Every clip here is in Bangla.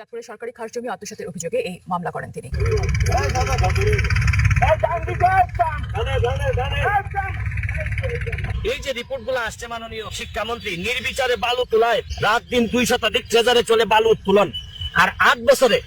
চাঁদপুরের সরকারি খাস জমি আত্মসাতের অভিযোগে এই মামলা করেন তিনি। এই যে রিপোর্টগুলো আসছে মাননীয় শিক্ষামন্ত্রী, নির্বিচারে বালু তোলায় রাত দিন দুই শতাধিক ট্রেজারে চলে বালু উত্তোলন আর আট বছরে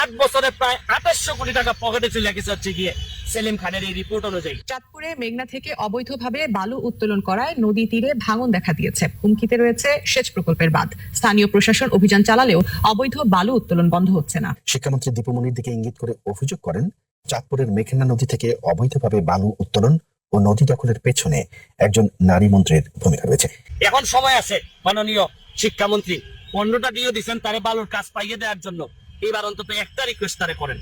আট বছরে প্রায় আঠাশশো কোটি টাকা পকেটে চলে গেছে হচ্ছে গিয়ে। সেলিম খানের এই রিপোর্ট অনুযায়ী। চাঁদপুরে মেঘনা থেকে অবৈধভাবে বালু উত্তোলন করায় নদী তীরে ভাঙন দেখা দিয়েছে। হুমকিতে রয়েছে সেচ প্রকল্পের বাঁধ। স্থানীয় প্রশাসন অভিযান চালালেও অবৈধ বালু উত্তোলন বন্ধ হচ্ছে না। শিক্ষামন্ত্রী দীপুমনির দিকে ইঙ্গিত করে অভিযোগ করেন চাঁদপুরের মেঘনা নদী থেকে অবৈধভাবে বালু উত্তোলন ও নদী দখলের পেছনে একজন নারী মন্ত্রীর ভূমিকা রয়েছে। এখন সময় আছে মাননীয় শিক্ষামন্ত্রী। পনেরোটা দিয়ে দিচ্ছেন তারে বালুর কাজ পাইয়ে দেওয়ার জন্য। এবার অন্তত একটা রিকোয়েস্ট তারে করেন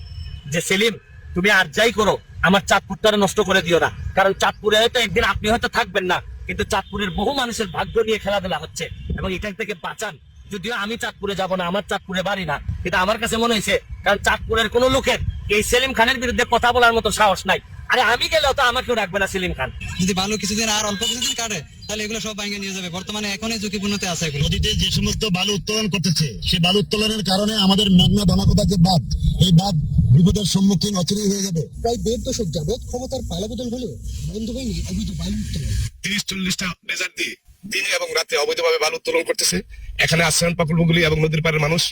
যে সেলিম তুমি আর যাই করো আমার চাঁদপুরটারে নষ্ট করে দিও না। কারণ চাঁদপুরে হয়তো একদিন আপনি হয়তো থাকবেন না কিন্তু চাঁদপুরের বহু মানুষের ভাগ্য নিয়ে খেলাধুলা হচ্ছে এবং এটা থেকে বাঁচান। যদিও আমি চাঁদপুরে যাব না আমার চাঁদপুরে বাড়ি না কিন্তু আমার কাছে মনে হয়েছে কারণ চাঁদপুরের কোনো লোকের এই সেলিম খানের বিরুদ্ধে কথা বলার মতো সাহস নাই। আরে আমি গেলেও তো আমাকেও রাখবে না সেলিম খান। যদি ভালো কিছুদিন আর অল্প কিছুদিন কাটে তাহলে এগুলো সব ভাঙে নিয়ে যাবে। বর্তমানে এখনই ঝুঁকিপূর্ণতে আছে এগুলো। নদীতে যে সমস্ত বালু উত্তোলন করতেছে সেই বালু উত্তোলনের কারণে আমাদের মেঘনা ধনাকোটা যে বাঁধ এই বাঁধ বিপদের সম্মুখীন অচিরেই হয়ে যাবে। প্রায় দেড় দশক যাবৎ ক্ষমতার পালাবদল হলেও বন্ধ হয়নি অবৈধ বায়ু উত্তোলন। তিরিশ চল্লিশটা লেজার দিয়ে দিনে এবং রাতে অবৈধভাবে বালু উত্তোলন করতেছে। এখানে আশ্রয়ণ প্রকল্পগুলি এবং নদীর পাড়ের মানুষ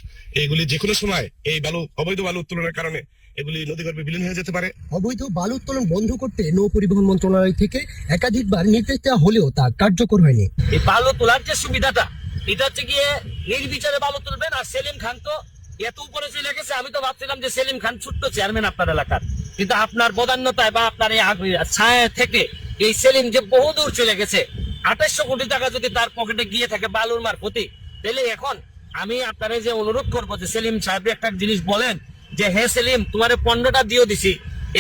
এইগুলি যে কোনো সময় এই বালু অবৈধ বালু উত্তোলনের কারণে এগুলি নদীগর্ভে বিলীন হয়ে যেতে পারে। অবৈধ বালু উত্তোলন বন্ধ করতে নৌ পরিবহন মন্ত্রণালয় থেকে একাধিকবার নির্দেশ দেওয়া হলেও তা কার্যকর হয়নি। এই বালু তোলার যে সুবিধাটা এটা হচ্ছে গিয়ে নির্বিচারে বালু তুলবেন আর সেলিম খান তো এত উপরে চলে গেছে, আমি তো ভাবছিলাম যে সেলিম খান ছোট্ট চেয়ারম্যান আপনার এলাকার। কিন্তু আপনার বদান্যতায় বা আপনার এই ছায়া থেকে এই সেলিম যে বহু দূর চলে গেছে আঠাশশো কোটি টাকা যদি তার পকেটে গিয়ে থাকে বালুর মারফতি তাহলে এখন আমি আপনারে যে অনুরোধ করব যে সেলিম সাহেব একটা জিনিস বলেন, যে হে সেলিম, তোমার পনেরোটা দিও দিছি।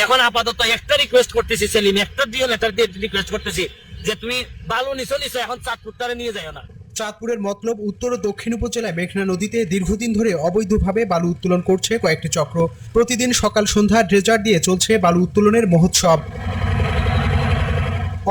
এখন আপাতত একটা রিকোয়েস্ট করতেছি সেলিম, একটা দিও লেটার দিয়ে রিকোয়েস্ট করতেছি, যে তুমি বালু নিছো নিছো, এখন চার ফুটটারে নিয়ে যাও না। চাঁদপুরের মতলব উত্তর ও দক্ষিণ উপজেলায় মেঘনা নদীতে দীর্ঘদিন ধরে অবৈধভাবে বালু উত্তোলন করছে কয়েকটি চক্র। প্রতিদিন সকাল সন্ধ্যা ড্রেজার দিয়ে চলছে বালু উত্তোলনের মহোৎসব।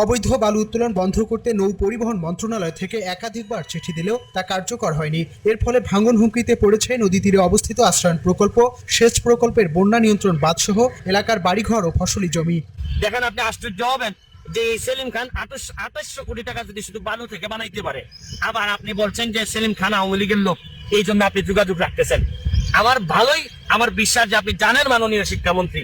অবৈধ বালু উত্তোলন বন্ধ করতে নৌ পরিবহন মন্ত্রণালয় থেকে একাধিকবার চিঠি দিলেও তা কার্যকর হয়নি। এর ফলে ভাঙন হুমকিতে পড়েছে নদী তীরে অবস্থিত আশ্রয়ণ প্রকল্প, সেচ প্রকল্পের বন্যা নিয়ন্ত্রণ বাঁধসহ এলাকার বাড়িঘর ও ফসলি জমি। দেখেন আপনি আশ্চর্য হবেন। যে সেলিম খান আঠাশ আঠাশশো কোটি টাকা যদি শুধু বালু থেকে বানাইতে পারে, আবার আপনি বলছেন যে সেলিম খান আওয়ামী লীগের লোক, এই জন্য আপনি যোগাযোগ রাখতেছেন। আমার ভালোই, আমার বিশ্বাস যে আপনি জানেন মাননীয় শিক্ষামন্ত্রী,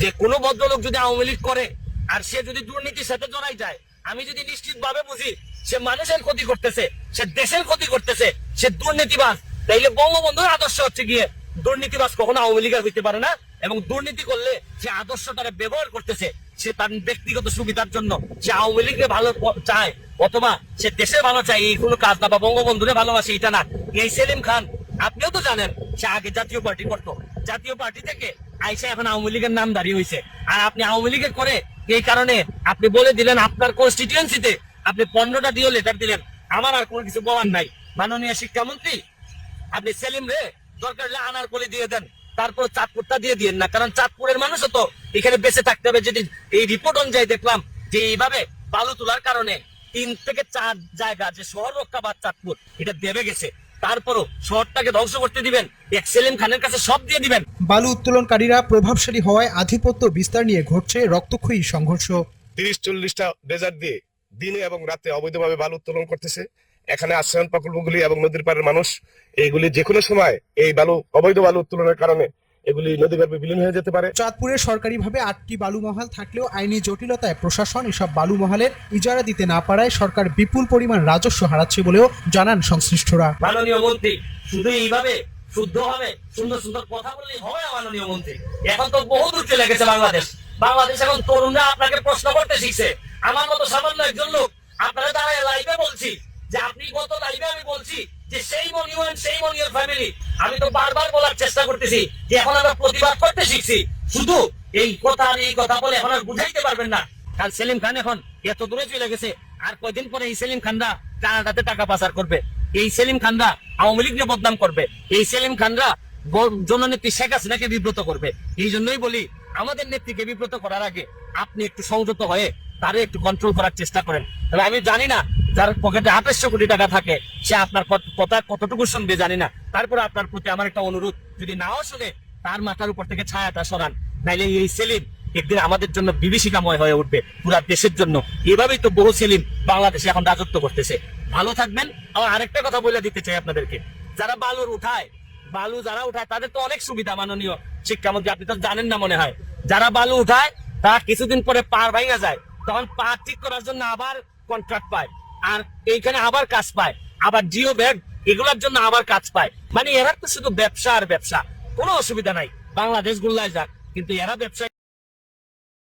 যে কোনো ভদ্রলোক যদি আওয়ামী লীগ করে, আর সে যদি দুর্নীতির সাথে জড়াই যায়, আমি যদি নিশ্চিত ভাবে বুঝি, সে মানুষের ক্ষতি করতেছে, সে দেশের ক্ষতি করতেছে, সে দুর্নীতিবাজ, তাইলে বঙ্গবন্ধুর আদর্শ হচ্ছে গিয়ে দুর্নীতিবাজ কখনো আওয়ামী লীগের হইতে পারে না, এবং দুর্নীতি করলে সে আদর্শটারে ব্যবহার করতেছে। সে তার ব্যক্তিগত সুবিধার জন্য সে আওয়ামী লীগকে ভালো চায়, অথবা সে দেশের ভালো চায়, এই কোনো কাজ না বা বঙ্গবন্ধুরে ভালোবাসে, এটা না। এই সেলিম খান, আপনিও তো জানেন, সে আগে জাতীয় পার্টি করতো। জাতীয় পার্টি থেকে আইসা এখন আওয়ামী লীগের নাম দাঁড়িয়ে হয়েছে আর আপনি আওয়ামী লীগে করে এই কারণে আপনি বলে দিলেন, আপনার কনস্টিটিউয়েন্সিতে আপনি পনেরোটা দিয়েও লেটার দিলেন। আমার আর কোনো কিছু বলার নাই। মাননীয় শিক্ষামন্ত্রী, আপনি সেলিম রে দরকার আনার করে দিয়ে দেন। তারপর চাঁদপুরটা দিয়ে দিয়েন না কারণ চাঁদপুরের মানুষও তো এখানে বেঁচে থাকতে হবে। যদি এই রিপোর্ট অনুযায়ী দেখলাম যে এইভাবে বালু তোলার কারণে তিন থেকে চার জায়গা যে শহর রক্ষা বা চাঁদপুর এটা দেবে গেছে। তারপরও শহরটাকে ধ্বংস করতে দিবেন এক সেলিম খানের কাছে সব দিয়ে দিবেন। বালু উত্তোলনকারীরা প্রভাবশালী হওয়ায় আধিপত্য বিস্তার নিয়ে ঘটছে রক্তক্ষয়ী সংঘর্ষ। তিরিশ চল্লিশটা লেজার দিয়ে দিনে এবং রাতে অবৈধভাবে বালু উত্তোলন করতেছে। এখানে আশ্রয়ণ প্রকল্পগুলি এবং নদীর পাড়ের মানুষ এইগুলি যে কোনো সময় এই বালু অবৈধ বালু উত্তোলনের কারণে এগুলি নদীগর্ভে বিলীন হয়ে যেতে পারে। চাঁদপুরে সরকারিভাবে আটটি বালু মহাল থাকলেও আইনি জটিলতায় প্রশাসন এসব বালু মহালের ইজারা দিতে না পারায় সরকার বিপুল পরিমাণ রাজস্ব হারাচ্ছে বলেও জানান সংশ্লিষ্টরা। মাননীয় মন্ত্রী শুধু এইভাবে শুদ্ধ হবে সুন্দর সুন্দর কথা বললেই হবে মাননীয় মন্ত্রী। এখন তো বহু দূর চলে গেছে বাংলাদেশ। বাংলাদেশ এখন তরুণরা আপনাকে প্রশ্ন করতে শিখছে। আমার মতো সামান্য একজন লোক আপনারা দাঁড়ায় লাইভে বলছি যে আপনি গত লাইভে আমি বলছি যে সেই মনিউমেন্ট সেই মনিউর ফ্যামিলি আমি তো বারবার বলার চেষ্টা করতেছি যে এখন আমরা প্রতিবাদ করতে শিখছি। শুধু এই কথা আর এই কথা বলে এখন আর বুঝাইতে পারবেন না। কারণ সেলিম খান এখন এত দূরে চলে গেছে, আর কয়দিন পরে এই সেলিম খানরা কানাডাতে টাকা পাচার করবে। এই সেলিম খানরা আওয়ামী লীগকে বদনাম করবে। এই সেলিম খানরা জননেত্রী শেখ হাসিনাকে বিব্রত করবে। এই জন্যই বলি, আমাদের নেত্রীকে বিব্রত করার আগে আপনি একটু সংযত হয়ে তারে একটু কন্ট্রোল করার চেষ্টা করেন। তবে আমি জানি না যার পকেটে আঠাশশো কোটি টাকা থাকে, সে আপনার কথা কতটুকু শুনবে জানি না। তারপরে আপনার প্রতি আমার একটা অনুরোধ, যদি নাও শুনে তার মাথার উপর থেকে ছায়াটা সরান, নাইলে এই সেলিম একদিন আমাদের জন্য বিভীষিকাময় হয়ে উঠবে পুরা দেশের জন্য। এভাবেই তো বহু সেলিম বাংলাদেশে এখন রাজত্ব করতেছে। ভালো থাকবেন। আবার আরেকটা কথা বলে দিতে চাই আপনাদেরকে। যারা বালুর উঠায়, বালু যারা উঠায়, তাদের তো অনেক সুবিধা মাননীয় শিক্ষামন্ত্রী আপনি তো জানেন না মনে হয়। যারা বালু উঠায়, তারা কিছুদিন পরে পার ভাঙা যায়। তখন পা ঠিক করার জন্য আবার কন্ট্রাক্ট পায়। আর এইখানে আবার কাজ পায়। আবার ডিও ব্যাগ, এগুলোর জন্য আবার কাজ পায়। মানে এরা তো শুধু ব্যবসা আর ব্যবসা, কোনো অসুবিধা নাই। বাংলাদেশ গুল্লায় যাক, কিন্তু এরা ব্যবসা